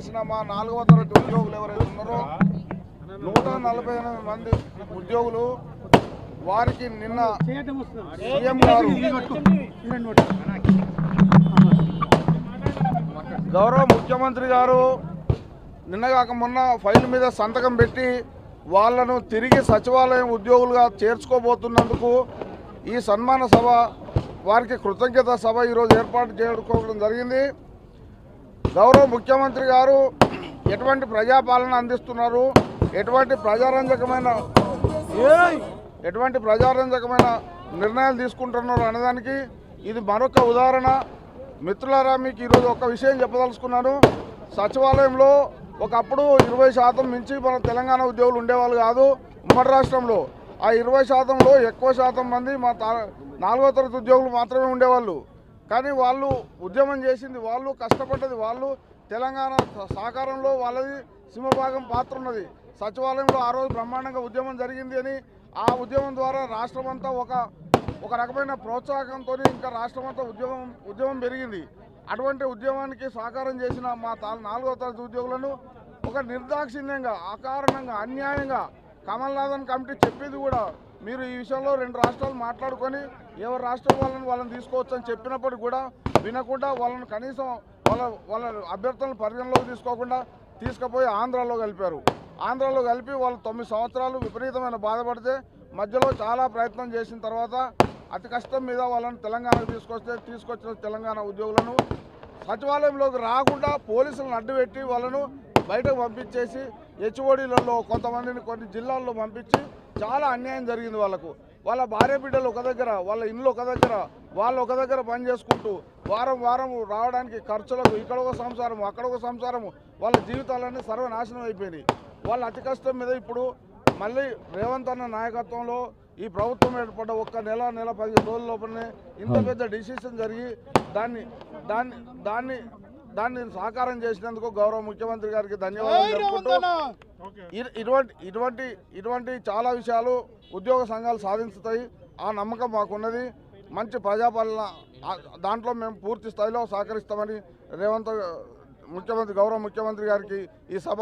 చేసిన మా నాలుగవ తరగతి ఉద్యోగులు ఎవరైతే ఉన్నారో నూట నలభై ఎనిమిది మంది ఉద్యోగులు వారికి నిన్న సీఎం గారు గౌరవ ముఖ్యమంత్రి గారు నిన్న కాక మొన్న ఫైల్ మీద సంతకం పెట్టి వాళ్ళను తిరిగి సచివాలయం ఉద్యోగులుగా చేర్చుకోబోతున్నందుకు ఈ సన్మాన సభ వారికి కృతజ్ఞత సభ ఈరోజు ఏర్పాటు చేసుకోవడం జరిగింది. గౌరవ ముఖ్యమంత్రి గారు ఎటువంటి ప్రజాపాలన అందిస్తున్నారు? ఎటువంటి ప్రజారంజకమైన ఎటువంటి ప్రజారంజకమైన నిర్ణయాలు తీసుకుంటున్నారు అనేదానికి ఇది మరొక ఉదాహరణ. మిత్రులారా మీకు ఈరోజు ఒక విషయం చెప్పదలుచుకున్నాను. సచివాలయంలో ఒకప్పుడు ఇరవై శాతం మించి మన తెలంగాణ ఉద్యోగులు ఉండేవాళ్ళు కాదు ఉమ్మడి రాష్ట్రంలో. ఆ ఇరవై శాతంలో ఎక్కువ శాతం మంది మా తా నాలుగో తరగతి ఉద్యోగులు మాత్రమే ఉండేవాళ్ళు. కానీ వాళ్ళు ఉద్యమం చేసింది వాళ్ళు కష్టపడ్డది వాళ్ళు తెలంగాణ సహకారంలో వాళ్ళది సింహభాగం పాత్ర ఉన్నది. సచివాలయంలో ఆ రోజు బ్రహ్మాండంగా ఉద్యమం జరిగింది అని ఆ ఉద్యమం ద్వారా రాష్ట్రం అంతా ఒక ఒక రకమైన ప్రోత్సాహంతో ఇంకా రాష్ట్రం అంతా ఉద్యమం ఉద్యమం పెరిగింది. అటువంటి ఉద్యమానికి సహకారం చేసిన మా నాలుగో తరగతి ఉద్యోగులను ఒక నిర్దాక్షిణ్యంగా అకారణంగా అన్యాయంగా కమల్నాథన్ కమిటీ చెప్పింది కూడా మీరు ఈ విషయంలో రెండు రాష్ట్రాలు మాట్లాడుకొని ఎవరి రాష్ట్రం వాళ్ళని వాళ్ళని తీసుకోవచ్చు అని చెప్పినప్పటికి కూడా వినకుండా వాళ్ళని కనీసం వాళ్ళ వాళ్ళ అభ్యర్థులను పరిగణలోకి తీసుకోకుండా తీసుకుపోయి ఆంధ్రాలో కలిపారు. ఆంధ్రాలో కలిపి వాళ్ళు తొమ్మిది సంవత్సరాలు విపరీతమైన బాధపడితే మధ్యలో చాలా ప్రయత్నం చేసిన తర్వాత అతి కష్టం మీద వాళ్ళని తెలంగాణకు తీసుకొస్తే తీసుకొచ్చిన తెలంగాణ ఉద్యోగులను సచివాలయంలోకి రాకుండా పోలీసులను అడ్డుపెట్టి వాళ్ళను బయటకు పంపించేసి హెచ్ఓడీలలో కొంతమందిని కొన్ని జిల్లాల్లో పంపించి చాలా అన్యాయం జరిగింది వాళ్ళకు. వాళ్ళ భార్య బిడ్డలు ఒక దగ్గర వాళ్ళ ఇండ్లు ఒక దగ్గర వాళ్ళు ఒక దగ్గర పని చేసుకుంటూ వారం వారం రావడానికి ఖర్చులకు ఇక్కడ ఒక సంసారం అక్కడ ఒక సంసారం వాళ్ళ జీవితాలన్నీ సర్వనాశనం అయిపోయినాయి. వాళ్ళ అతి కష్టం మీద ఇప్పుడు మళ్ళీ రేవంత్ అన్న నాయకత్వంలో ఈ ప్రభుత్వం ఏర్పడ్డ ఒక్క నెల నెల పదిహేను రోజుల లోపలనే ఇంత పెద్ద డిసిషన్ జరిగి దాన్ని దాన్ని దాన్ని దాన్ని సాకారం చేసినందుకు గౌరవ ముఖ్యమంత్రి గారికి ధన్యవాదాలు ఇటువంటి ఇటువంటి ఇటువంటి చాలా విషయాలు ఉద్యోగ సంఘాలు సాధించుతాయి. ఆ నమ్మకం మాకున్నది. మంచి ప్రజాపాలన దాంట్లో మేము పూర్తి స్థాయిలో సహకరిస్తామని రేవంత్ ముఖ్యమంత్రి గౌరవ ముఖ్యమంత్రి గారికి ఈ సభ